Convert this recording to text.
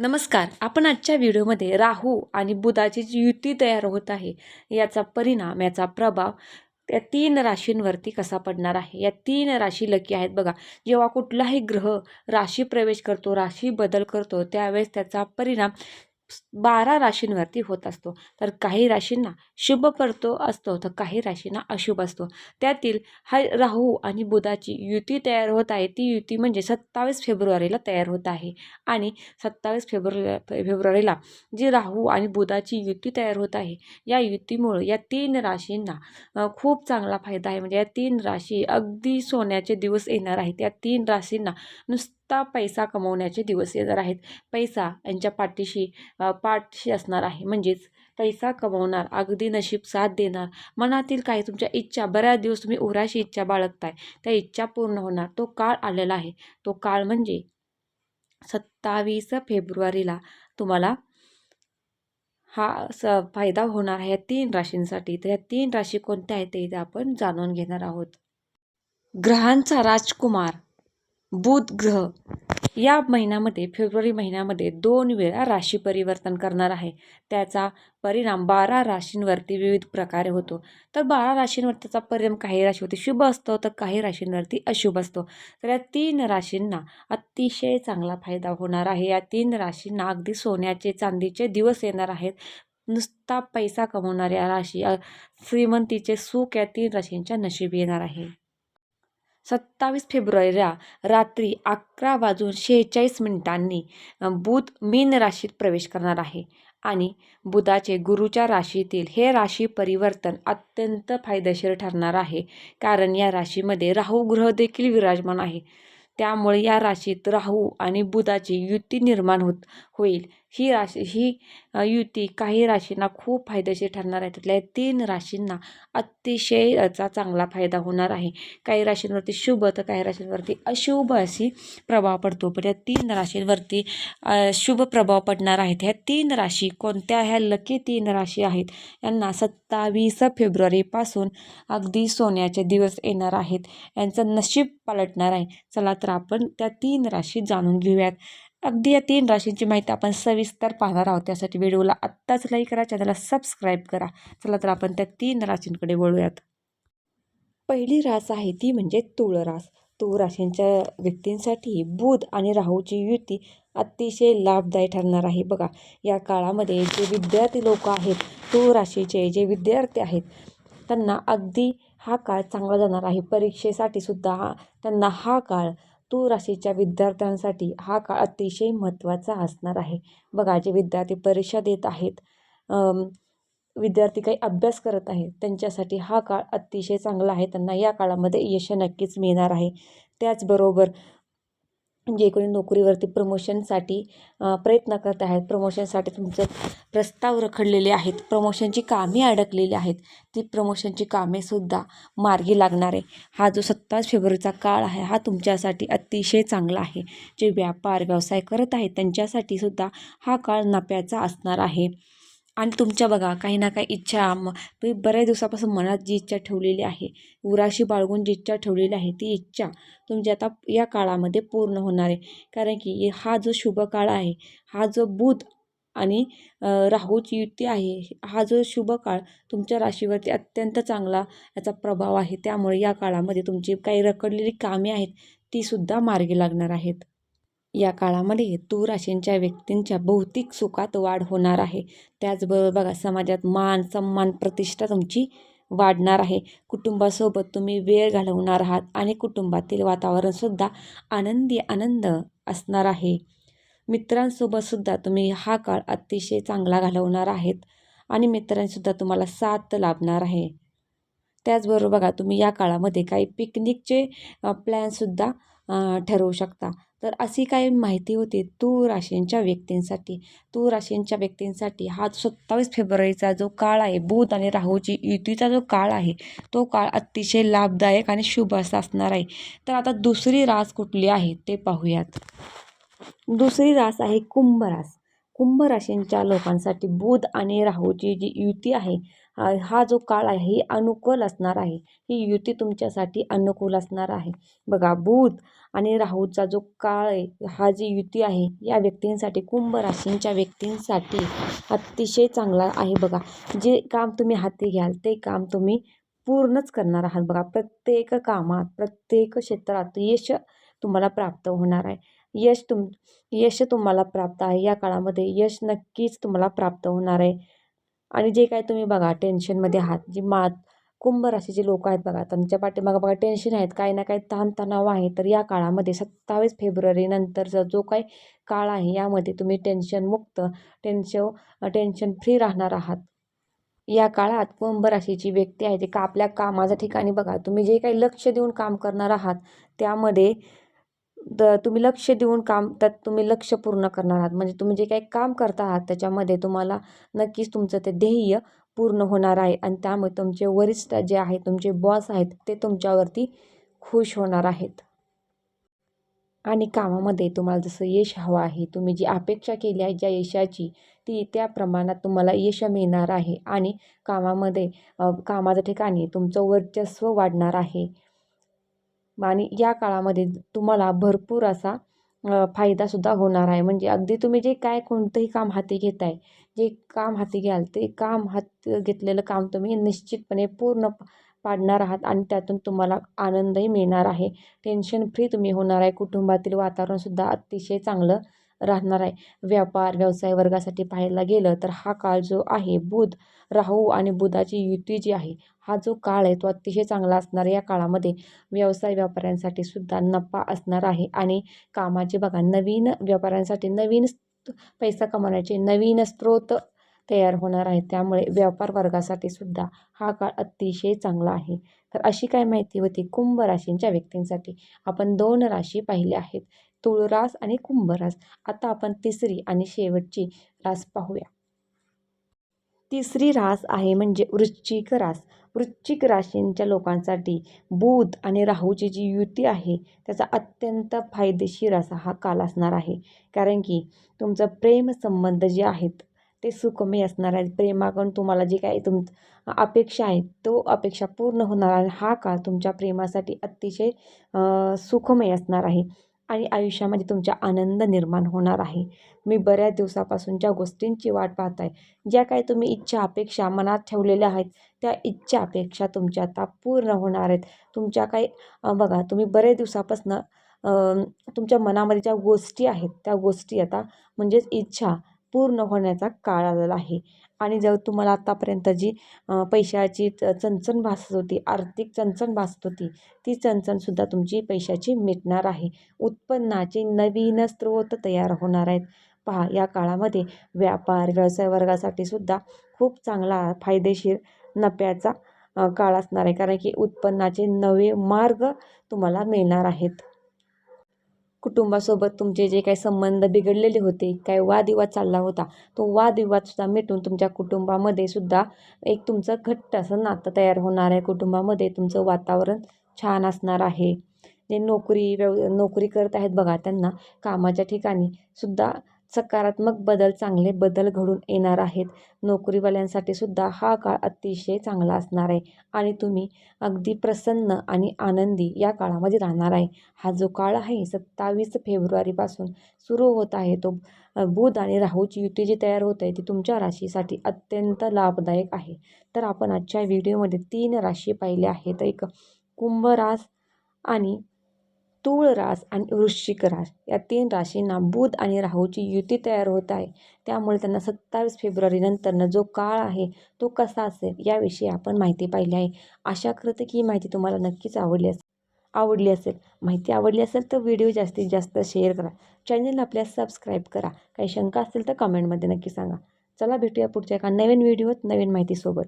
नमस्कार. आपण आजच्या व्हिडिओमध्ये राहू आणि बुधाची जी युती तयार होत आहे याचा परिणाम याचा प्रभाव त्या तीन राशींवरती कसा पडणार आहे? या तीन राशी लकी आहेत बघा. जेव्हा कुठलाही ग्रह राशी प्रवेश करतो राशी बदल करतो त्यावेळेस त्याचा परिणाम बारा राशींवरती होत असतो. तर काही राशींना शुभ पडतो असतो तर काही राशींना अशुभ असतो. त्यातील हा राहू आणि बुधाची युती तयार होत आहे. ती युती म्हणजे सत्तावीस फेब्रुवारीला तयार होत आहे. आणि सत्तावीस फेब्रुवारी फेब्रुवारीला जी राहू आणि बुधाची युती तयार होत आहे या युतीमुळं या तीन राशींना खूप चांगला फायदा आहे. म्हणजे या तीन राशी अगदी सोन्याचे दिवस येणार आहेत. या तीन राशींना आत्ता पैसा कमवण्याचे दिवस येणार आहेत. पैसा यांच्या पाठीशी पाठशी असणार आहे. म्हणजेच पैसा कमवणार अगदी नशीब साथ देणार. मनातील काही तुमच्या इच्छा बऱ्याच दिवस तुम्ही उराशी इच्छा बाळगताय. त्या इच्छा पूर्ण होणार. तो काळ आलेला आहे. तो काळ म्हणजे सत्तावीस फेब्रुवारीला तुम्हाला हा स फायदा होणार आहे या तीन राशींसाठी. तर या तीन राशी कोणत्या आहेत ते इथे आपण जाणून घेणार आहोत. ग्रहांचा राजकुमार. बुध ग्रह. या महिन्यामध्ये फेब्रुवारी महिन्यामध्ये दोन वेळा राशी परिवर्तन करणार आहे. त्याचा परिणाम बारा राशींवरती विविध प्रकारे होतो. तर बारा राशींवर त्याचा परिणाम काही राशीवरती शुभ असतो तर काही राशींवरती अशुभ असतो. तर या तीन राशींना अतिशय चांगला फायदा होणार आहे. या तीन राशींना अगदी सोन्याचे चांदीचे दिवस येणार आहेत. नुसता पैसा कमवणाऱ्या राशी श्रीमंतीचे सुख या तीन राशींच्या नशीब येणार आहे. सत्तावीस फेब्रुवारीला रात्री अकरा वाजून शेहेचाळीस मिनिटांनी बुध मीन राशीत प्रवेश करणार आहे. आणि बुधाचे गुरुच्या राशीतील हे राशी परिवर्तन अत्यंत फायदेशीर ठरणार आहे. कारण या राशीमध्ये राहू ग्रह देखील विराजमान आहे. त्यामुळे या राशीत राहू आणि बुधाची युती निर्माण होत होईल. ही राशी ही युती काही राशींना खूप फायदेशीर ठरणार आहे. त्यातल्या या तीन राशींना अतिशय याचा चांगला फायदा होणार आहे. काही राशींवरती शुभ तर काही राशींवरती अशुभ अशी प्रभाव पडतो. पण या तीन राशींवरती शुभ प्रभाव पडणार आहेत. ह्या तीन राशी कोणत्या? ह्या लकी तीन राशी आहेत. यांना सत्तावीस फेब्रुवारीपासून अगदी सोन्याचे दिवस येणार आहेत. यांचं नशीब पलटणार आहे. चला तर आपण त्या तीन राशी जाणून घेऊयात. अगदी या तीन राशींची माहिती आपण सविस्तर पाहणार आहोत. त्यासाठी व्हिडिओला आत्ताच लाईक करा चॅनलला सबस्क्राईब करा. चला तर आपण त्या तीन राशींकडे वळूयात. पहिली रास आहे ती म्हणजे तुळ रास. तुळ राशींच्या व्यक्तींसाठी बुध आणि राहूची युती अतिशय लाभदायी ठरणार आहे. बघा या काळामध्ये जे विद्यार्थी लोक आहेत तुळ राशीचे जे विद्यार्थी आहेत त्यांना अगदी हा काळ चांगला जाणार आहे. परीक्षेसाठी सुद्धा हा त्यांना हा काळ तू राशीच्या विद्यार्थ्यांसाठी हा काळ अतिशय महत्त्वाचा असणार आहे. बघा जे विद्यार्थी परीक्षा देत आहेत विद्यार्थी काही अभ्यास करत आहेत त्यांच्यासाठी हा काळ अतिशय चांगला आहे. त्यांना या काळामध्ये यश नक्कीच मिळणार आहे. त्याचबरोबर जे कोणी नोकरीवरती प्रमोशनसाठी प्रयत्न करत आहेत प्रमोशनसाठी तुमचे प्रस्ताव रखडलेले आहेत प्रमोशनची कामे अडकलेली आहेत ती प्रमोशनची कामेसुद्धा मार्गी लागणार आहे. हा जो सत्तावीस फेब्रुवारीचा काळ आहे हा तुमच्यासाठी अतिशय चांगला आहे. जे व्यापार व्यवसाय करत आहेत त्यांच्यासाठी सुद्धा हा काळ नफ्याचा असणार आहे. आणि तुमच्या बघा काही ना काही इच्छा म मी बऱ्याच दिवसापासून मनात जी इच्छा ठेवलेली आहे उराशी बाळगून जी इच्छा ठेवलेली आहे ती इच्छा तुमची आता या काळामध्ये पूर्ण होणार आहे. कारण की हा जो शुभ काळ आहे हा जो बुध आणि राहूची युती आहे हा जो शुभ काळ तुमच्या राशीवरती अत्यंत चांगला याचा प्रभाव आहे. त्यामुळे या काळामध्ये तुमची काही रखडलेली कामे आहेत तीसुद्धा मार्गी लागणार आहेत. या काळामध्ये तूर राशींच्या व्यक्तींच्या भौतिक सुखात वाढ होणार आहे. त्याचबरोबर बघा समाजात मान सन्मान प्रतिष्ठा तुमची वाढणार आहे. कुटुंबासोबत तुम्ही वेळ घालवणार आहात आणि कुटुंबातील वातावरणसुद्धा आनंदी आनंद असणार आहे. मित्रांसोबतसुद्धा तुम्ही हा काळ अतिशय चांगला घालवणार आहेत आणि मित्रांसुद्धा तुम्हाला साथ लाभणार आहे. त्याचबरोबर बघा तुम्ही या काळामध्ये काही पिकनिकचे प्लॅनसुद्धा ठरवू शकता. तर अशी काही माहिती होती तू राशींच्या व्यक्तींसाठी. तू राशींच्या व्यक्तींसाठी हा सत्तावीस फेब्रुवारीचा जो काळ आहे बुध आणि राहूची युतीचा जो काळ आहे तो काळ अतिशय लाभदायक आणि शुभ असा असणार आहे. तर आता दुसरी रास कुठली आहे ते पाहूयात. दुसरी रास आहे कुंभ रास. कुंभ राशींच्या लोकांसाठी बुध आणि राहूची जी युती आहे हा जो काळ आहे ही अनुकूल असणार आहे. ही युती तुमच्यासाठी अनुकूल असणार आहे. बघा बुध आणि राहूचा जो काळ आहे हा जी युती आहे या व्यक्तींसाठी कुंभ राशींच्या व्यक्तींसाठी अतिशय चांगला आहे बघा. जे काम तुम्ही हाती घ्याल ते काम तुम्ही पूर्णच करणार आहात बघा. प्रत्येक कामात प्रत्येक क्षेत्रात यश तुम्हाला प्राप्त होणार आहे. यश तुम यश तुम्हाला प्राप्त आहे. या काळामध्ये यश नक्कीच तुम्हाला प्राप्त होणार आहे. आणि जे काय तुम्ही बघा टेन्शनमध्ये आहात जी मा कुंभ राशीचे लोक आहेत बघा त्यांच्या पाठीमागं बघा टेन्शन आहेत. काही ना काही ताणतणाव आहे. तर या काळामध्ये सत्तावीस फेब्रुवारी नंतरचा जो काही काळ आहे यामध्ये तुम्ही टेन्शनमुक्त टेन्शन टेन्शन फ्री राहणार आहात. या काळात कुंभ राशीची व्यक्ती आहे ते का आपल्या कामाच्या ठिकाणी बघा तुम्ही जे काही लक्ष देऊन काम करणार आहात त्यामध्ये द तुम्ही लक्ष देऊन काम त्यात तुम्ही लक्ष पूर्ण करणार आहात. म्हणजे तुम्ही जे काही काम करता आहात त्याच्यामध्ये तुम्हाला नक्कीच तुमचं ते ध्येय पूर्ण होणार आहे. आणि त्यामुळे तुमचे वरिष्ठ जे आहेत तुमचे बॉस आहेत ते तुमच्यावरती खुश होणार आहेत. आणि कामामध्ये तुम्हाला जसं यश हवं आहे तुम्ही जी अपेक्षा केली आहे ज्या यशाची ती त्या प्रमाणात तुम्हाला यश मिळणार आहे. आणि कामामध्ये कामाच्या ठिकाणी तुमचं वर्चस्व वाढणार आहे. आणि या काळामध्ये तुम्हाला भरपूर असा फायदासुद्धा होणार आहे. म्हणजे अगदी तुम्ही जे काय कोणतंही काम हाती घेताय जे काम हाती घ्याल ते काम हात घेतलेलं काम तुम्ही निश्चितपणे पूर्ण पाडणार आहात आणि त्यातून तुम्हाला आनंदही मिळणार आहे. टेन्शन फ्री तुम्ही होणार आहे. कुटुंबातील वातावरणसुद्धा अतिशय चांगलं राहणार आहे. व्यापार व्यवसाय वर्गासाठी पाहायला गेलं तर हा काळ जो आहे बुध राहू आणि बुधाची युती जी आहे हा जो काळ आहे तो अतिशय चांगला असणार या काळामध्ये. व्यवसाय व्यापाऱ्यांसाठी सुद्धा नफा असणार आहे आणि कामाचे बघा नवीन व्यापाऱ्यांसाठी नवीन पैसा कमावण्याचे नवीन स्रोत तयार होणार आहेत. त्यामुळे व्यापार वर्गासाठी सुद्धा हा काळ अतिशय चांगला आहे. तर अशी काय माहिती होती? कुंभ राशींच्या व्यक्तींसाठी आपण दोन राशी पाहिल्या आहेत. तुळ रास आणि कुंभ रास आता आपण तिसरी आणि शेवटची रास पाहूया. तिसरी रास आहे म्हणजे वृश्चिक रास. वृश्चिक राशींच्या लोकांसाठी बुध आणि राहूची जी युती आहे त्याचा अत्यंत फायदेशीर असा हा काल असणार आहे. कारण की तुमचं प्रेमसंबंध जे आहेत ते सुखमय असणार आहेत. प्रेमाकडून तुम्हाला जे काही तुम अपेक्षा आहेत तो अपेक्षा पूर्ण होणार आहे. हा काळ तुमच्या प्रेमासाठी अतिशय सुखमय असणार आहे. आणि आयुष्यामध्ये तुमच्या आनंद निर्माण होणार आहे. मी बऱ्याच दिवसापासून ज्या गोष्टींची वाट पाहत आहे. ज्या काही तुम्ही इच्छा अपेक्षा मनात ठेवलेल्या आहेत त्या इच्छा अपेक्षा तुमच्या आता पूर्ण होणार आहेत. तुमच्या काही बघा तुम्ही बऱ्याच दिवसापासून तुमच्या मनामध्ये ज्या गोष्टी आहेत त्या गोष्टी आता म्हणजेच इच्छा पूर्ण होण्याचा काळ आलेला आहे. आणि जर तुम्हाला आत्तापर्यंत जी पैशाची च- चणचण भासत होती आर्थिक चणचण भासत होती ती चणचणसुद्धा तुमची पैशाची मिटणार आहे. उत्पन्नाचे नवीन स्रोत तयार होणार आहेत. पहा या काळामध्ये व्यापार व्यवसाय वर्गासाठी सुद्धा खूप चांगला फायदेशीर नफ्याचा काळ असणार आहे. कारण की उत्पन्नाचे नवे मार्ग तुम्हाला मिळणार आहेत. कुटुंबासोबत तुमचे जे काही संबंध बिघडलेले होते काय वादविवाद चालला होता तो वादविवादसुद्धा मिटून तुमच्या कुटुंबामध्ये सुद्धा एक तुमचं घट्ट असं नातं तयार होणार आहे. कुटुंबामध्ये तुमचं वातावरण छान असणार आहे. जे नोकरी व्यव नोकरी करत आहेत बघा त्यांना कामाच्या ठिकाणी सुद्धा सकारात्मक बदल चांगले बदल घडून येणार आहेत. नोकरीवाल्यांसाठी सुद्धा हा काळ अतिशय चांगला असणार आहे. आणि तुम्ही अगदी प्रसन्न आणि आनंदी या काळामध्ये राहणार आहे. हा जो काळ आहे सत्तावीस फेब्रुवारीपासून सुरू होत आहे. तो बुध आणि राहूची युती जी तयार होत आहे ती तुमच्या राशीसाठी अत्यंत लाभदायक आहे. तर आपण आजच्या व्हिडिओमध्ये तीन राशी पाहिल्या आहेत. एक कुंभरास आणि तूळ रास आणि वृश्चिक रास या तीन राशींना बुध आणि राहूची युती तयार होत आहे. त्यामुळे त्यांना सत्तावीस फेब्रुवारी नंतरनं जो काळ आहे तो कसा असेल याविषयी आपण माहिती पाहिली आहे. आशा करते की ही माहिती तुम्हाला नक्कीच आवडली असेल. आवडली असेल. माहिती आवडली असेल तर व्हिडिओ जास्तीत जास्त शेअर करा. चॅनल आपल्या सबस्क्राईब करा. काही शंका असतील तर कमेंटमध्ये नक्की सांगा. चला भेटूया पुढच्या एका नवीन व्हिडिओत नवीन माहितीसोबत.